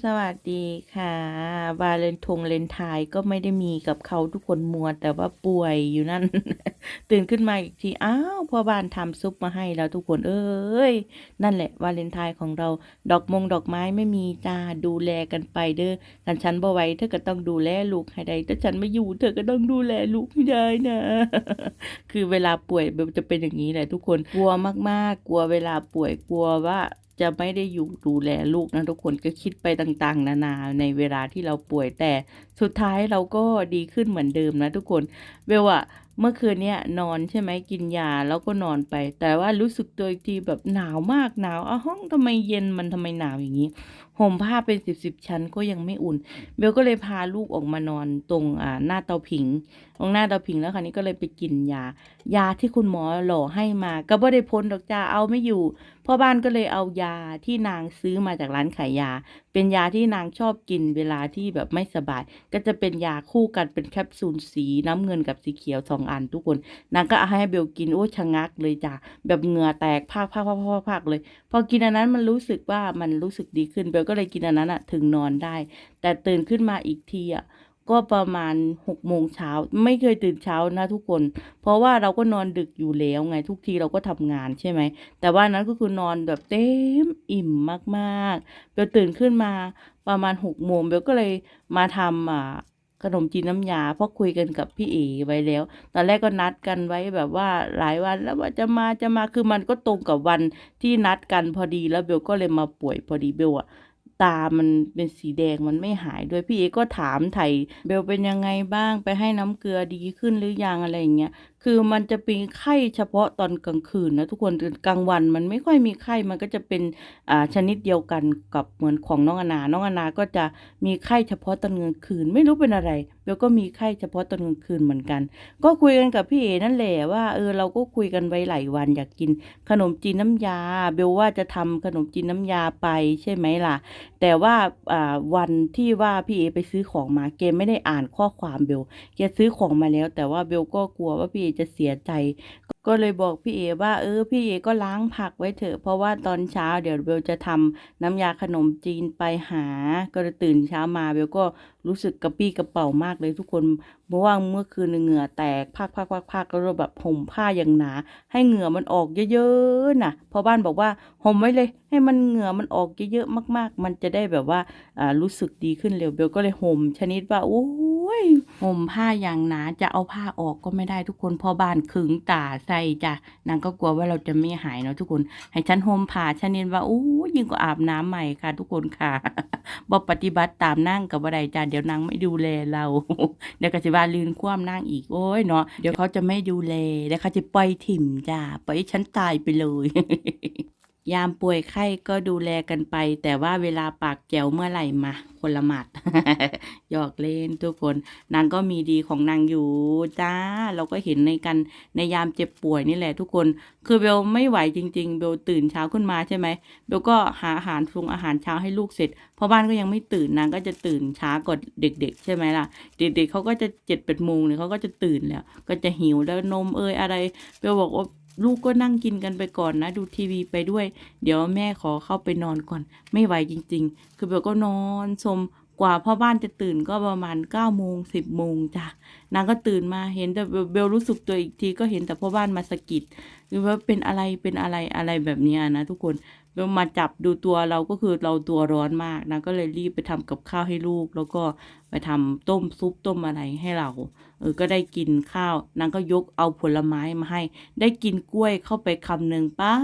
สวัสดีค่ะ วาเลนทงเลนไทายก็ไม่ได้มีกับเขาทุกคนมัว แต่ว่าป่วยอยู่นั่น ตื่นขึ้นมาอีกที อ้าวพ่อบ้านทำซุปมาให้แล้วทุกคนเอ้ย นั่นแหละ วาเลนทน์ของเรา ดอกมงดอกไม้ไม่มีจ้าดูแลกันไปเด้อกันฉันบ่ไหวเธอก็ต้องดูแลลูกให้ได้ถ้าฉันไม่อยู่ เธอก็ต้องดูแลลูกให้ได้นะ คือเวลาป่วยจะเป็นอย่างนี้แหละทุกคนกลัวมากๆ กลัวเวลาป่วยกลัวว่า จะไม่ได้อยู่ดูแลลูกนะทุกคนก็คิดไปต่างๆ นานาในเวลาที่เราป่วยแต่สุดท้ายเราก็ดีขึ้นเหมือนเดิมนะทุกคนเวลอะเมื่อคืนเนี้ยนอนใช่ไหมกินยาแล้วก็นอนไป แต่ว่ารู้สึกตัวอีกทีแบบหนาวมากหนาวอ้าห้องทำไมเย็นมันทำไมหนาวอย่างนี้ห่มผ้าเป็นสิบสิบชั้นก็ยังไม่อุ่น เบลก็เลยพาลูกออกมานอนตรงอ่าหน้าเตาผิง ตรงหน้าเตาผิงแล้วคราวนี้ก็เลยไปกินยา ยาที่คุณหมอหล่อให้มา ก็บ่ได้พ้นดอกจ้าเอาไม่อยู่พ่อบ้านก็เลยเอายาที่นางซื้อมาจากร้านขายยา เป็นยาที่นางชอบกินเวลาที่แบบไม่สบาย ก็จะเป็นยาคู่กันเป็นแคปซูลสีน้ำเงินกับสีเขียวสองอันทุกคน นางก็เอาให้เบลกินโอ้ชะงักเลยจ้ะแบบเหงื่อแตกพากพากพากพากพากเลย พอกินอันนั้นมันรู้สึกว่ามันรู้สึกดีขึ้นเบลก็เลยกินอันนั้นอะถึงนอนได้ แต่ตื่นขึ้นมาอีกทีอะก็ประมาณหกโมงเช้าไม่เคยตื่นเช้านะทุกคน เพราะว่าเราก็นอนดึกอยู่แล้วไงทุกทีเราก็ทำงานใช่ไหม แต่ว่านั้นก็คือนอนแบบเต็มอิ่มมากๆเบลตื่นขึ้นมาประมาณหกโมงเบลก็เลยมาทำอ่าขนมจีนน้ำยาเพราะคุยกันกับพี่เอไว้แล้ว ตอนแรกก็นัดกันไว้แบบว่าหลายวันแล้วว่าจะมาจะมาคือมันก็ตรงกับวันที่นัดกันพอดีแล้วเบลก็เลยมาป่วยพอดีเบลอะ ตามันเป็นสีแดงมันไม่หายด้วยพี่เอก็ถามไถ่เบลเป็นยังไงบ้างไปให้น้ำเกลือดีขึ้นหรือยังอะไรอย่างเงี้ย คือมันจะเป็นไข้เฉพาะตอนกลางคืนนะทุกคนกลางวันมันไม่ค่อยมีไข้มันก็จะเป็นอ่าชนิดเดียวกันกับเหมือนของน้องอนา น้องอนาก็จะมีไข้เฉพาะตอนกลางคืน ไม่รู้เป็นอะไรเบลก็มีไข้เฉพาะตอนกลางคืนเหมือนกัน ก็คุยกันกับพี่เอนั่นแหละว่าเออเราก็คุยกันไว้หลายวันอยากกินขนมจีนน้ำยา เบลว่าจะทำขนมจีนน้ำยาไปใช่ไหมล่ะ แต่ว่าอ่าวันที่ว่าพี่เอไปซื้อของมาเกมไม่ได้อ่านข้อความเบลแกซื้อของมาแล้ว แต่ว่าเบลก็กลัวว่าพี่เอจะเสียใจ ก็เลยบอกพี่เอว่า เออ พี่เอก็ล้างผักไว้เถอะเพราะว่าตอนเช้าเดี๋ยวเบลจะทำน้ำยาขนมจีนไปหา ก็เลยตื่นเช้ามาเบลก็รู้สึกกระปี้กระเป๋ามากเลยทุกคนเพราะว่าเมื่อคืนเหงื่อแตกพักพักพักพักแล้แบบห่มผ้าอย่างหนา ให้เหงื่อมันออกเยอะๆนะพอบ้านบอกว่าห่มไว้เลย ให้มันเหงื่อมันออกเยอะๆมาก ๆ มันจะได้แบบว่าอ่ารู้สึกดีขึ้นเร็วเบลก็เลยห่มชนิดว่าโอ้ ยห่มผ้าอย่างหนาจะเอาผ้าออกก็ไม่ได้ทุกคนพอบ้านขึงตาใส่จ้ะนางก็กลัวว่าเราจะไม่หายเนาะทุกคน ให้ฉันห่มผ้าฉันเน้นว่าอู้ยิ่งกว่าอาบน้ำใหม่ค่ะ ทุกคนค่ะบอปฏิบัติตามนั่งกับบ่ไดจ้ะเดี๋ยวนางไม่ดูแลเราเดี๋ยวก็จะว่าลืนคว่ำนั่งอีกโอ้ยเนาะเดี๋ยวเขาจะไม่ดูแลเดี๋ยวเขาจะปล่อยถิ่มจ้ะปล่อยให้ฉันตายไปเลย ยามป่วยไข้ก็ดูแลกันไป แต่ว่าเวลาปากแจ๋วเมื่อไหร่มาคนละหมัดหยอกเล่นทุกคน นางก็มีดีของนางอยู่จ้า เราก็เห็นในกันในยามเจ็บป่วยนี่แหละทุกคน คือเบลไม่ไหวจริง ๆ เบลตื่นเช้าขึ้นมาใช่ไหมเบลก็หาอาหารปรุงอาหารเช้าให้ลูกเสร็จพราะบ้านก็ยังไม่ตื่นนางก็จะตื่นช้ากว่าเด็ก ๆ ใช่ไหมล่ะ เด็ก ๆเขาก็จะเจ็ดแปดโมงเนี่ยเขาก็จะตื่นแล้ว ก็จะหิวแล้วนมเอยอะไร เบลบอกว่า ลูกก็นั่งกินกันไปก่อนนะ ดูทีวีไปด้วย เดี๋ยวแม่ขอเข้าไปนอนก่อน ไม่ไหวจริง ๆ คือเบลก็นอนสมกว่าพ่อบ้านจะตื่นก็ประมาณเก้าโมงสิบโมงจ้ะนางก็ตื่นมาเห็นแต่เบลรู้สึกตัวอีกทีก็เห็นแต่พ่อบ้านมาสะกิดคือว่าเป็นอะไรเป็นอะไรอะไรแบบนี้นะทุกคนเบลมาจับดูตัวเราก็คือเราตัวร้อนมากนะก็เลยรีบไปทำกับข้าวให้ลูก แล้วก็ไปทำต้มซุปต้มอะไรให้เรา เออก็ได้กินข้าวนางก็ยกเอาผลไม้มาให้ ได้กินกล้วยเข้าไปคำหนึ่งป้า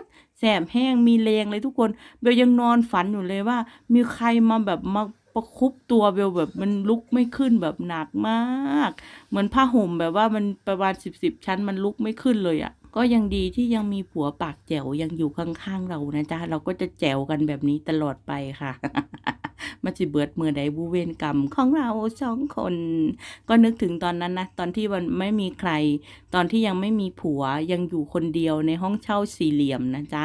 ดแสบแห้งมีแรงเลยทุกคนเบลยังนอนฝันอยู่เลยว่า มีใครมาแบบมาประคุบตัวเบลแบบมันลุกไม่ขึ้นแบบหนักมาก เหมือนผ้าห่มแบบว่ามันประมาณสิบสิบชั้นมันลุกไม่ขึ้นเลยอะ่ะ ก็ยังดีที่ยังมีผัวปากแจ๋วยังอยู่ข้างๆเรานะจ๊ะเราก็จะแจ๋วกันแบบนี้ตลอดไปค่ะมันจะเบิดเมื่อใดบูเวนกรรมของเราสองคน ก็นึกถึงตอนนั้นนะตอนที่มันไม่มีใคร ตอนที่ยังไม่มีผัวยังอยู่คนเดียวในห้องเช่าสี่เหลี่ยมนะจ๊ะ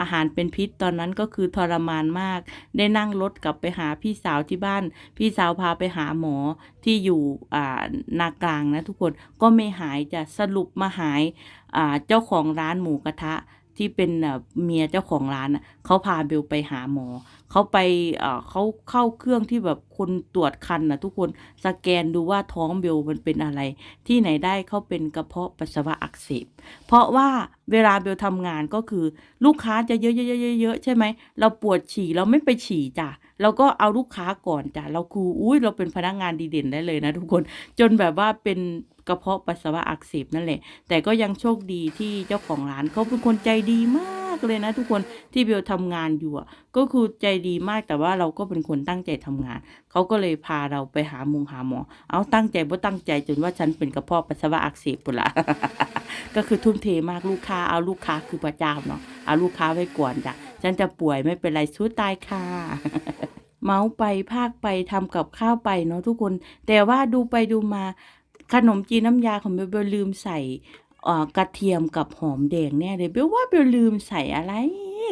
อาหารเป็นพิษตอนนั้นก็คือทรมานมาก ได้นั่งรถกลับไปหาพี่สาวที่บ้าน พี่สาวพาไปหาหมอที่อยู่อ่านากลางนะทุกคนก็ไม่หายจะสรุปมาหาย เจ้าของร้านหมูกระทะที่เป็นเมียเจ้าของร้านเขาพาเบลไปหาหมอ เขาไปเขาเข้าเครื่องที่แบบคนตรวจคันนะทุกคนสแกนดูว่าท้องเบลมันเป็นอะไร ที่ไหนได้เขาเป็นกระเพาะปัสสาวะอักเสบเพราะว่าเวลาเบลทำงานก็คือลูกค้าจะเยอะๆๆๆใช่ไหมเราปวดฉี่เราไม่ไปฉี่จ้ะเราก็เอาลูกค้าก่อนจ้ะเราคืออุ้ยเราเป็นพนักงานดีเด่นได้เลยนะทุกคนจนแบบว่าเป็นกระเพาะปัสสาวะอักเสบนั่นแหละ แต่ก็ยังโชคดีที่เจ้าของร้านเขาเป็นคนใจดีมาก เลยนะ ทุกคนที่เบลทำงานอยู่อะก็คือใจดีมากแต่ว่าเราก็เป็นคนตั้งใจทำงาน เขาก็เลยพาเราไปหามุงหาหมอ เอาตั้งใจบ่ตั้งใจจนว่าฉันเป็นกระเพาะปัสสาวะอักเสบปุละก็คือทุ่มเทมากลูกค้าเอาลูกค้าคือพระเจ้าเนาะเอาลูกค้าไว้ก่อนจ้ะฉันจะป่วยไม่เป็นไรสู้ตายค่ะเมาไปภาคไปทำกับข้าวไปเนาะทุกคน แต่ว่าดูไปดูมาขนมจีนน้ำยาของเบลเบลลืมใส่ กระเทียมกับหอมแดงแน่เลยเบลว่าเบลลืมใส่อะไร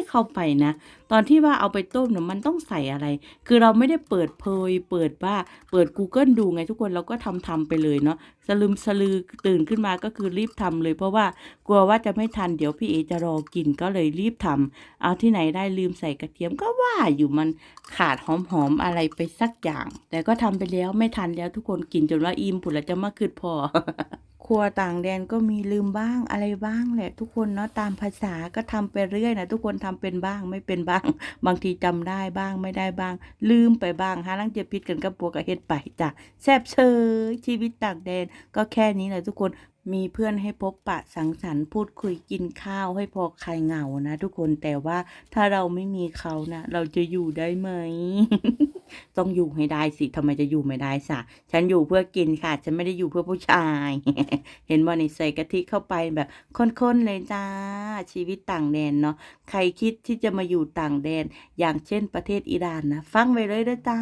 เข้าไปนะ ตอนที่ว่าเอาไปต้มเนี่ยมันต้องใส่อะไร คือเราไม่ได้เปิดเผยเปิดว่าเปิด Google ดูไงทุกคนเราก็ทำทำไปเลยเนาะสลืมสลือตื่นขึ้นมาก็คือรีบทำเลย เพราะว่ากลัวว่าจะไม่ทันเดี๋ยวพี่เอจะรอกินก็เลยรีบทำเอาที่ไหนได้ลืมใส่กระเทียมก็ว่าอยู่มันขาดหอมๆอะไรไปสักอย่าง แต่ก็ทำไปแล้วไม่ทันแล้วทุกคนกินจนว่าอิ่มผุดแล้วจะมาคืดพอ รัวต่างแดนก็มีลืมบ้างอะไรบ้างแหละ ทุกคนเนาะตามภาษาก็ทำไปเรื่อยนะทุกคนทำเป็นบ้างไม่เป็นบ้าง บางทีจำได้บ้างไม่ได้บ้าง ลืมไปบ้างหาลังเจะพิดกันกับปัวกับเฮ็ดไปจ้ะแซบเชยชีวิตต่างแดนก็แค่นี้แหละทุกคนมีเพื่อนให้พบปะสังสรรค์พูดคุยกินข้าวให้พอคลายเหงานะ ทุกคนแต่ว่าถ้าเราไม่มีเขานะเราจะอยู่ได้ไหม ต้องอยู่ให้ได้สิทำไมจะอยู่ไม่ได้สะฉันอยู่เพื่อกินค่ะ ฉันไม่ได้อยู่เพื่อผู้ชาย เห็นบ่นี่ใส่กะทิเข้าไปแบบข้นๆเลยจ้า ชีวิตต่างแดนเนาะใครคิดที่จะมาอยู่ต่างแดน อย่างเช่นประเทศอิหร่านนะฟังไว้เลยนะจ้า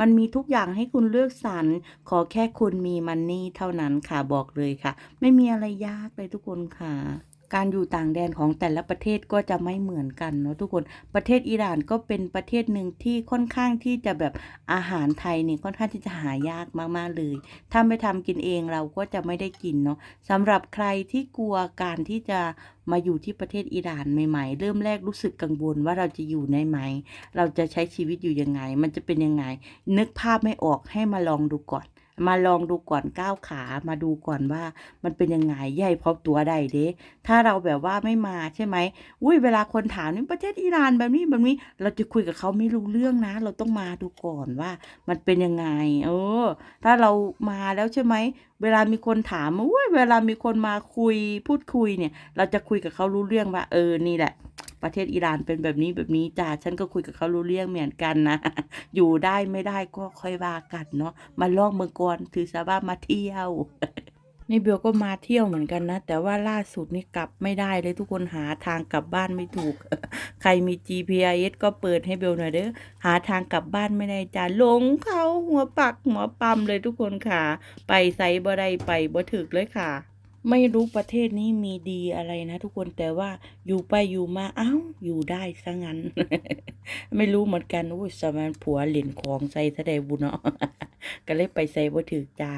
มันมีทุกอย่างให้คุณเลือกสรรขอแค่คุณมีมันนี่เท่านั้นค่ะบอกเลยค่ะ ไม่มีอะไรยากเลยทุกคนค่ะ การอยู่ต่างแดนของแต่ละประเทศก็จะไม่เหมือนกันเนาะทุกคนประเทศอิหร่านก็เป็นประเทศหนึ่งที่ค่อนข้างที่จะแบบอาหารไทยเนี่ยค่อนข้างที่จะหายากมากๆเลย ถ้าไม่ทำกินเองเราก็จะไม่ได้กินเนาะสำหรับใครที่กลัวการที่จะมาอยู่ที่ประเทศอิหร่านใหม่ๆ เริ่มแรกรู้สึกกังวลว่าเราจะอยู่ได้ไหม เราจะใช้ชีวิตอยู่ยังไง มันจะเป็นยังไง นึกภาพไม่ออกให้มาลองดูก่อน มาลองดูก่อนก้าวขามาดูก่อนว่า มันเป็นยังไงใหญ่พอตัวได้เด้ถ้าเราแบบว่าไม่มาใช่ไหมอุ้ยเวลาคนถามนี่ประเทศอิหร่านแบบนี้แบบนี้ เราจะคุยกับเขาไม่รู้เรื่องนะ เราต้องมาดูก่อนว่า มันเป็นยังไง เออ ถ้าเรามาแล้วใช่ไหม เวลามีคนถามอุ้ยเวลามีคนมาคุยพูดคุยเนี่ย เราจะคุยกับเขารู้เรื่องว่า เออนี่แหละ ประเทศอิหร่านเป็นแบบนี้แบบนี้จ้าฉันก็คุยกับเขารู้เรื่องเหมือนกันนะ อยู่ได้ไม่ได้ก็ค่อยว่ากันเนาะมาลอกเมืองก่อนถือซะว่ามาเที่ยว นี่เบลก็มาเที่ยวเหมือนกันนะ แต่ว่าล่าสุดนี่กลับไม่ได้เลยทุกคนหาทางกลับบ้านไม่ถูก ใครมี GPS ก็เปิดให้เบลหน่อยเด้อหาทางกลับบ้านไม่ได้จ้าหลงเขาหัวปักหัวปั๊มเลยทุกคนค่ะ ไปไซบ่ได้ไปบ่ถึกเลยค่ะ ไม่รู้ประเทศนี้มีดีอะไรนะทุกคนแต่ว่าอยู่ไปอยู่มาเอ้าอยู่ได้ซะงั้น ไม่รู้เหมือนกันอุ้ยสมัยผัวเหรียญของใส่ทะเลบุญเนาะก็เลยไปใส่บ่ถือจา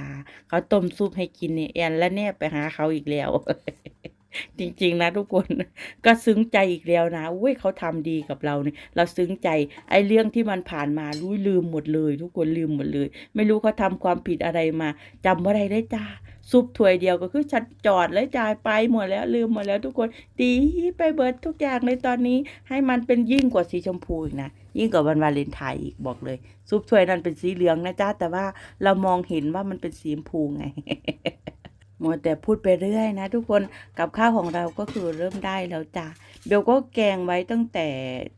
เขาต้มซุปให้กินเนี่ยแอนและเนี่ยไปหาเขาอีกแล้ว จริง ๆ นะทุกคนก็ซึ้งใจอีกแล้วนะอุ้ยเขาทำดีกับเราเนี่ยเราซึ้งใจไอ้เรื่องที่มันผ่านมารู้ลืมหมดเลย ทุกคนลืมหมดเลย ไม่รู้เขาทำความผิดอะไรมาจำว่าไรได้จ้า ซุปถ้วยเดียวก็คือฉันจอดแล้วจ่ายไปหมดแล้วลืมหมดแล้วทุกคนดีไปเบิดทุกอย่างเลยตอนนี้ ให้มันเป็นยิ่งกว่าสีชมพูอีกนะยิ่งกว่าวันวาเลนไทน์อีกบอกเลย ซุปถ้วยนั้นเป็นสีเหลืองนะจ๊ะแต่ว่าเรามองเห็นว่ามันเป็นสีชมพูไง มัวแต่พูดไปเรื่อยนะ ทุกคนกับข้าวของเราก็คือเริ่มได้แล้วจ้ะเบลก็แกงไว้ตั้งแต่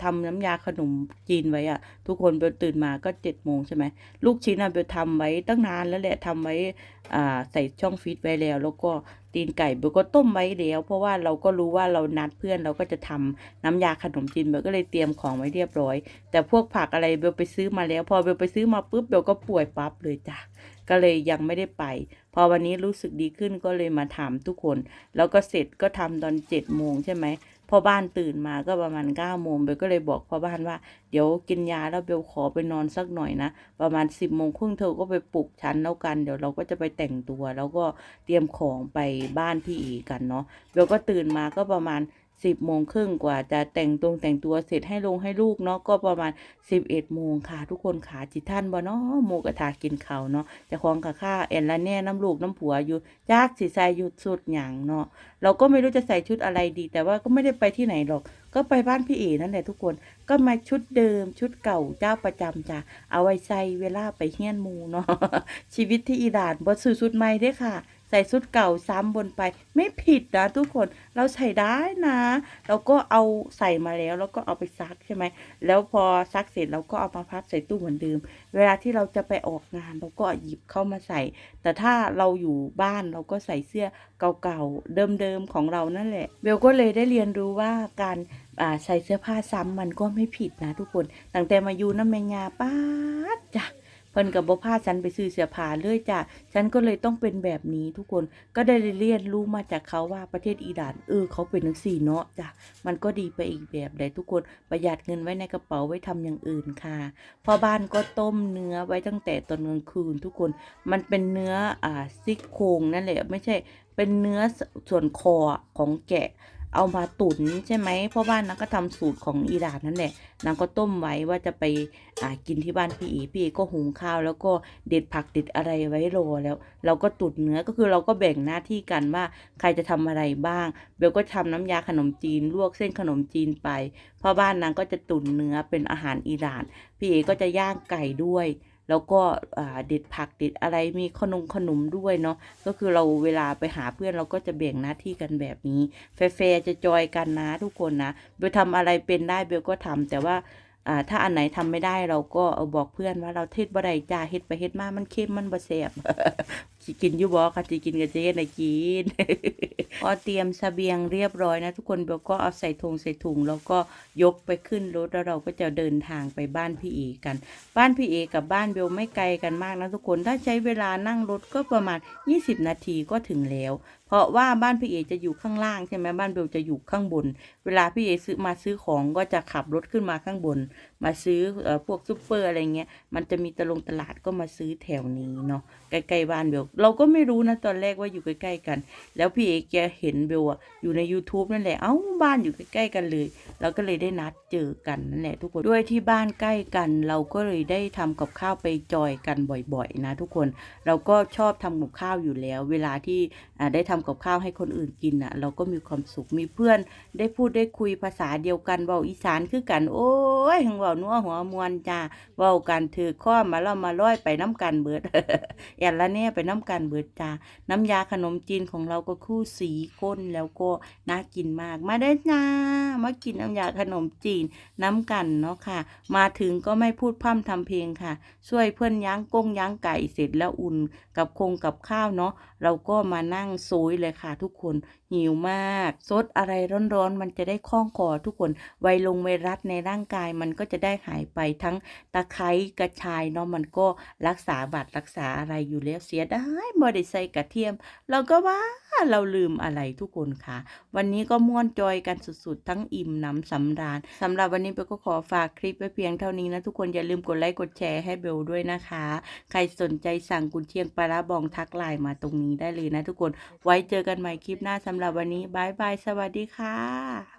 ทำน้ำยาขนมจีนไว้อะทุกคนเบลตื่นมาก็เจ็ดโมงใช่ไหมลูกชิ้นอะเบลทำไว้ตั้งนานแล้วแหละทำไว้อ่าใส่ช่องฟรีซไว้แล้ว แล้วก็ตีนไก่เบลก็ต้มไว้แล้ว เพราะว่าเราก็รู้ว่าเรานัดเพื่อนเราก็จะทำน้ำยาขนมจีนเบลก็เลยเตรียมของไว้เรียบร้อย แต่พวกผักอะไรเบลไปซื้อมาแล้ว พอเบลไปซื้อมาปุ๊บเบลก็ป่วยปั๊บเลยจ้ะก็เลยยังไม่ได้ไป พอวันนี้รู้สึกดีขึ้นก็เลยมาถามทุกคน แล้วก็เสร็จก็ทำตอนเจ็ดโมงใช่ไหมพ่อบ้านตื่นมาก็ประมาณเก้าโมงเบลก็เลยบอกพ่อบ้านว่า เดี๋ยวกินยาแล้วเบลขอไปนอนสักหน่อยนะ ประมาณสิบโมงครึ่งเธอก็ไปปลุกฉันแล้วกัน เดี๋ยวเราก็จะไปแต่งตัว แล้วก็เตรียมของไปบ้านพี่อีกันเนาะเบลก็ตื่นมาก็ประมาณ สิบโมงครึ่งกว่าจะแต่งตรงแต่งตัวเสร็จให้ลงให้ลูกเนาะก็ประมาณสิบเอ็ดโมงค่ะ ทุกคนขาจิตท่านบ่เนาะหมูกระทากินเขาเนาะจะคลองกับข้าแอนละแน่น้ำลูกน้ำผัวอยู่ยากสิใส่หยุดสุดหยังเนาะเราก็ไม่รู้จะใส่ชุดอะไรดี แต่ว่าก็ไม่ได้ไปที่ไหนหรอก ก็ไปบ้านพี่เอ๋นั่นแหละทุกคนก็มาชุดเดิมชุดเก่าเจ้าประจำจ้ะเอาไว้ใส่เวลาไปเฮี้ยนมูเนาะชีวิตที่อิหร่านบ่ซื้อชุดใหม่เด้ค่ะ ส่ชุดเก่าซ้ำบนไป ไม่ผิดนะทุกคนเราใส่ได้นะเราก็เอาใส่มาแล้วแล้วก็เอาไปซักใช่ไหมแล้วพอซักเสร็จเราก็เอามาพับใส่ตู้เหมือนเดิม เวลาที่เราจะไปออกงานเราก็หยิบเข้ามาใส่ แต่ถ้าเราอยู่บ้านเราก็ใส่เสื้อเก่าๆเดิมๆของเรานั่นแหละเบลก็เลยได้เรียนรู้ว่าการใส่เสื้อผ้าซ้ำมันก็ไม่ผิดนะทุกคนตั้งแต่มาอยู่น้ำแมงยาป้าดจ้ะ เพิ่นกับบ่พาฉันไปซื้อเสื้อผ้าเลยจ้ะฉันก็เลยต้องเป็นแบบนี้ทุกคนก็ได้เรียนรู้มาจากเขาว่าประเทศอิหร่านเออเขาเป็นทั้งสี่เนาะจ้ะมันก็ดีไปอีกแบบเลยทุกคนประหยัดเงินไว้ในกระเป๋าไว้ทำอย่างอื่นค่ะพอบ้านก็ต้มเนื้อไว้ตั้งแต่ตอนกลางคืนทุกคนมันเป็นเนื้ออ่าซี่โครงนั่นแหละไม่ใช่เป็นเนื้อส่วนคอของแกะ เอามาตุ๋นใช่ไหมพ่อบ้านนางก็ทำสูตรของอิหร่านนั่นแหละนางก็ต้มไว้ว่าจะไปอ่ากินที่บ้านพี่เอพี่เอก็หุงข้าว แล้วก็เด็ดผักเด็ดอะไรไว้รอแล้ว เราก็ตุ๋นเนื้อก็คือเราก็แบ่งหน้าที่กันว่าใครจะทำอะไรบ้างเบลก็ทำน้ำยาขนมจีนลวกเส้นขนมจีนไปพ่อบ้านนางก็จะตุ๋นเนื้อเป็นอาหารอิหร่าน พี่เอก็จะย่างไก่ด้วย แล้วก็เด็ดผักเด็ดอะไรมีขนมขนมด้วยเนาะก็คือเราเวลาไปหาเพื่อนเราก็จะแบ่งหน้าที่กันแบบนี้แฟร์จะจอยกันนะทุกคนนะเบลทำอะไรเป็นได้เบลก็ทำแต่ว่าถ้าอันไหนทำไม่ได้เราก็เอาบอกเพื่อนว่าเราเทศบะไดจ้าเฮ็ดไปเฮ็ดมามันเค็มมันบะแสบ สิกินยูบ่ค่ะสิกินก็จะเฮ็ดให้กินพอเตรียมเสบียงเรียบร้อยนะทุกคนเบลก็เอาใส่ถุงใส่ถุงแล้วก็ยกไปขึ้นรถแล้วเราก็จะเดินทางไปบ้านพี่เอกัน บ้านพี่เอกับบ้านเบลไม่ไกลกันมากนะทุกคนถ้าใช้เวลานั่งรถก็ประมาณ 20 นาทีก็ถึงแล้ว เพราะว่าบ้านพี่เอจะอยู่ข้างล่างใช่ไหมบ้านเบลจะอยู่ข้างบน เวลาพี่เอซื้อมาซื้อของก็จะขับรถขึ้นมาข้างบนมาซื้อพวกซุปเปอร์อะไรเงี้ย มันจะมีตะลงตลาดก็มาซื้อแถวนี้เนาะใกล้ๆบ้านเบลเราก็ไม่รู้นะตอนแรกว่าอยู่ใกล้ ๆ กัน แล้วพี่เอแกเห็นเบลอะอยู่ใน YouTube นั่นแหละเอ้าบ้านอยู่ใกล้ๆกันเลยเราก็เลยได้นัดเจอกันนั่นแหละทุกคนด้วยที่บ้านใกล้กัน เราก็เลยได้ทำกับข้าวไปจอยกันบ่อยๆ นะ ทุกคนเราก็ชอบทำกับข้าวอยู่แล้ว เวลาที่ได้ทำกับข้าวให้คนอื่นกินอะ เราก็มีความสุขมีเพื่อนได้พูดได้คุยภาษาเดียวกันเว้าอีสานคือกัน โอ้ยหังเว้านัวหัวมวนจ้าเว้ากันถือข้อมาเล่ามาร้อยไปน้ำกันเบิดแอนละเนี่ยไปน้ำกันเบิดจ้าน้ำยาขนมจีนของเราก็คู่สีข้นแล้วก็น่ากินมากมาได้จ้ามากินน้ำยาขนมจีนน้ำกันเนาะค่ะ มาถึงก็ไม่พูดพร่ำทำเพลงค่ะ ช่วยเพื่อนย่างก้งย่างไก่เสร็จแล้วอุ่นกับคงกับข้าวเนาะเราก็มานั่งโซยเลยค่ะทุกคน หิวมากซดอะไรร้อนๆ มันจะได้คล่องคอทุกคนไวลงไวรัสในร่างกายมันก็จะได้หายไปทั้งตะไคร้กระชายเนาะมันก็รักษาบาดรักษาอะไรอยู่แล้วเสียดายบ่ได้ใส่กระเทียม เราก็ว่าเราลืมอะไรทุกคนค่ะ วันนี้ก็ม่วนจอยกันสุดๆ ทั้งอิ่มน้ำสำราญสำหรับวันนี้เบลก็ขอฝากคลิปไว้เพียงเท่านี้นะทุกคนอย่าลืมกดไลค์กดแชร์ให้เบลด้วยนะคะ ใครสนใจสั่งกุนเชียงปลาบองทักไลน์มาตรงนี้ได้เลยนะทุกคนไว้เจอกันใหม่คลิปหน้าสำหรับหรับวันนี้บายบาย สวัสดีค่ะ